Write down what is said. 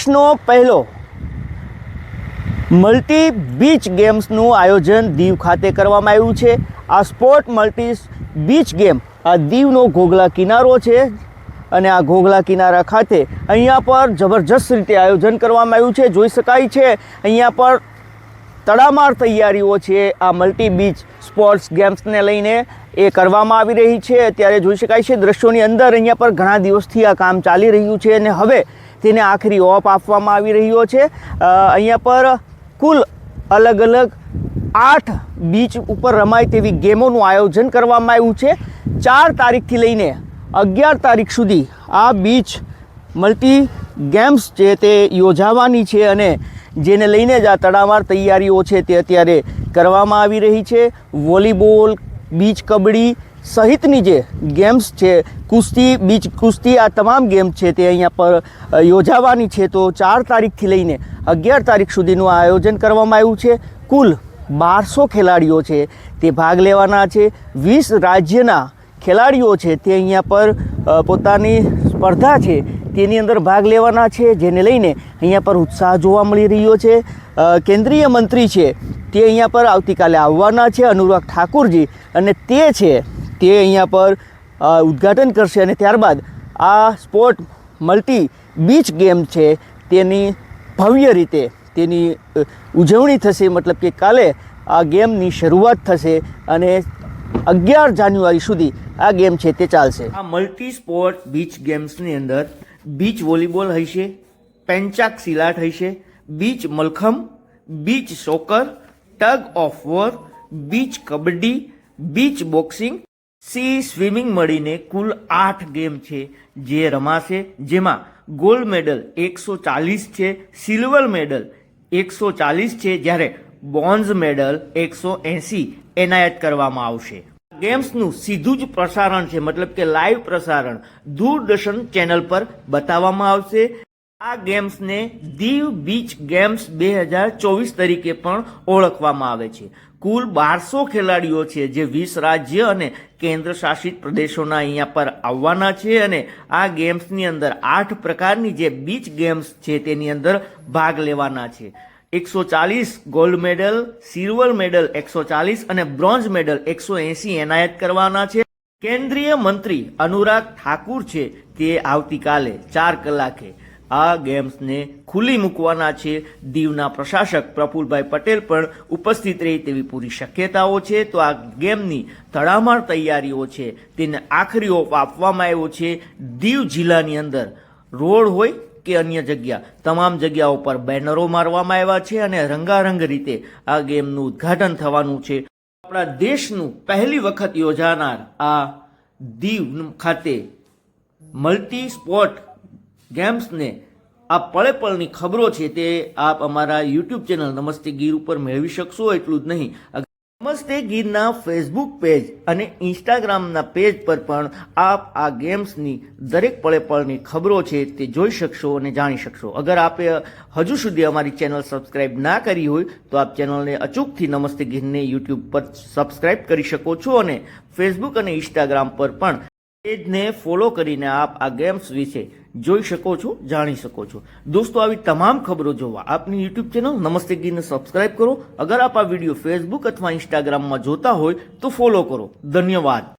દેશનો પહેલો multi beach ગેમ્સનું આયોજન દીવ ખાતે કરવામાં આવ્યું છે. આ સ્પોર્ટ મલ્ટી બીચ ગેમ આ દીવનો ઘોઘલા કિનારો છે અને આ ઘોઘલા કિનારા ખાતે અહીંયા પર જબરજસ્ત રીતે આયોજન કરવામાં આવ્યું છે. જોઈ શકાય છે, અહીંયા પર તડામાર તૈયારીઓ છે. આ મલ્ટી બીચ સ્પોર્ટ્સ ગેમ્સને લઈને એ કરવામાં આવી રહી છે. અત્યારે જોઈ શકાય છે, દ્રશ્યોની અંદર અહીંયા પર ઘણા દિવસથી આ કામ ચાલી રહ્યું છે અને હવે તેને આખરી ઓપ આપવામાં આવી રહ્યો છે. અહીંયા પર કુલ અલગ અલગ આઠ બીચ ઉપર રમાય તેવી ગેમોનું આયોજન કરવામાં આવ્યું છે. ચાર તારીખથી લઈને અગિયાર તારીખ સુધી આ બીચ મલ્ટી ગેમ્સ છે તે યોજાવાની છે અને જેને લઈને જ આ તડામાર તૈયારીઓ છે તે અત્યારે કરવામાં આવી રહી છે. વોલીબોલ બીચ કબડ્ડી સહિતની જે ગેમ્સ છે, કુસ્તી, બીચ કુસ્તી આ તમામ ગેમ છે તે અહીંયા પર યોજાવાની છે. તો ચાર તારીખથી લઈને અગિયાર તારીખ સુધીનું આયોજન કરવામાં આવ્યું છે. કુલ બારસો ખેલાડીઓ છે તે ભાગ લેવાના છે. વીસ રાજ્યના ખેલાડીઓ છે તે અહીંયા પર પોતાની સ્પર્ધા છે તેની અંદર ભાગ લેવાના છે, જેને લઈને અહીંયા પર ઉત્સાહ જોવા મળી રહ્યો છે. કેન્દ્રીય મંત્રી છે તે અહીંયા પર આવતીકાલે આવવાના છે અનુરાગ ઠાકુરજી. અને તે છે, તે અહીંયા પર ઉદ્ઘાટન કરશે અને ત્યારબાદ આ સ્પોર્ટ મલ્ટી બીચ ગેમ છે તેની ભવ્ય રીતે તેની ઉજવણી થશે. મતલબ કે કાલે આ ગેમની શરૂઆત થશે અને અગિયાર જાન્યુઆરી સુધી આ ગેમ છે તે ચાલશે. આ મલ્ટી સ્પોર્ટ બીચ ગેમ્સની અંદર બીચ વોલીબોલ હશે પેન્ચાક સિલાટ હશે, beach mallakhamb, beach soccer tug of war beach kabaddi beach boxing sea swimming મળીને કુલ આઠ ગેમ છે જે રમાશે, જેમાં ગોલ્ડ મેડલ એકસો ચાલીસ છે સિલ્વર મેડલ એકસો ચાલીસ છે, જ્યારે બોન્ઝ મેડલ એકસો એંસી એનાયત કરવામાં આવશે. ગેમ્સનું સીધું જ પ્રસારણ છે, મતલબ કે લાઈવ પ્રસારણ, દૂરદર્શન ચેનલ પર બતાવવામાં આવશે. આ ગેમ્સને દીવ બીચ ગેમ્સ બે હજાર ચોવીસ તરીકે પણ ઓળખવામાં આવે છે. કુલ બારસો ખેલાડીઓ છે જે વીસ રાજ્ય અને કેન્દ્ર શાસિત પ્રદેશોના અહીંયા પર આવવાના છે અને આ ગેમ્સની અંદર આઠ પ્રકારની જે બીચ ગેમ્સ છે તેની અંદર ભાગ લેવાના છે. એકસો ચાલીસ ગોલ્ડ મેડલ, સિલ્વર મેડલ એકસો ચાલીસ અને બ્રોન્ઝ મેડલ એકસો એંસી એનાયત કરવાના છે. કેન્દ્રીય મંત્રી અનુરાગ ઠાકુર છે તે આવતીકાલે ચાર કલાકે આ ગેમ્સને ખુલ્લી મૂકવાના છે. દીવના પ્રશાસક પ્રફુલભાઈ પટેલ પણ ઉપસ્થિત રહે તેવી પૂરી શક્યતાઓ છે. તો આ ગેમની તડામાર તૈયારીઓ છે. તેને આખરી ઓપ આપવામાં આવ્યો છે. દીવ જિલ્લાની અંદર રોડ હોય કે અન્ય જગ્યા, તમામ જગ્યાઓ પર બેનરો મારવામાં આવ્યા છે અને રંગારંગ રીતે આ ગેમનું ઉદ્ઘાટન થવાનું છે. આપણા દેશનું પહેલી વખત યોજાનાર આ દીવ ખાતે મલ્ટી સ્પોર્ટ ગેમ્સને આ પળે પળની ખબરો છે તે આપ અમારા યુટ્યુબ ચેનલ નમસ્તે ગીર ઉપર મેળવી શકશો, એટલું જ નહીં. નમસ્તે ગીરના ફેસબુક પેજ અને ઇન્સ્ટાગ્રામના પેજ પર પણ આપ આ ગેમ્સની દરેક પળે પળની ખબરો છે તે જોઈ શકશો અને જાણી શકશો. અગર આપે હજુ સુધી અમારી ચેનલ સબસ્ક્રાઇબ ના કરી હોય, તો આપ ચેનલને અચૂકથી નમસ્તે ગીરને યુટ્યુબ પર સબસ્ક્રાઇબ કરી શકો છો અને ફેસબુક અને ઇન્સ્ટાગ્રામ પર પણ પેજને ફોલો કરીને આપ આ ગેમ્સ વિશે જોઈ શકો છો, જાણી શકો છો. દોસ્તો, આવી તમામ ખબરો જોવા આપની યુટ્યુબ ચેનલ નમસ્તે ગીને સબસ્ક્રાઇબ કરો. અગર આપ આ વીડિયો ફેસબુક અથવા ઇન્સ્ટાગ્રામમાં જોતા હોય તો ફોલો કરો. ધન્યવાદ.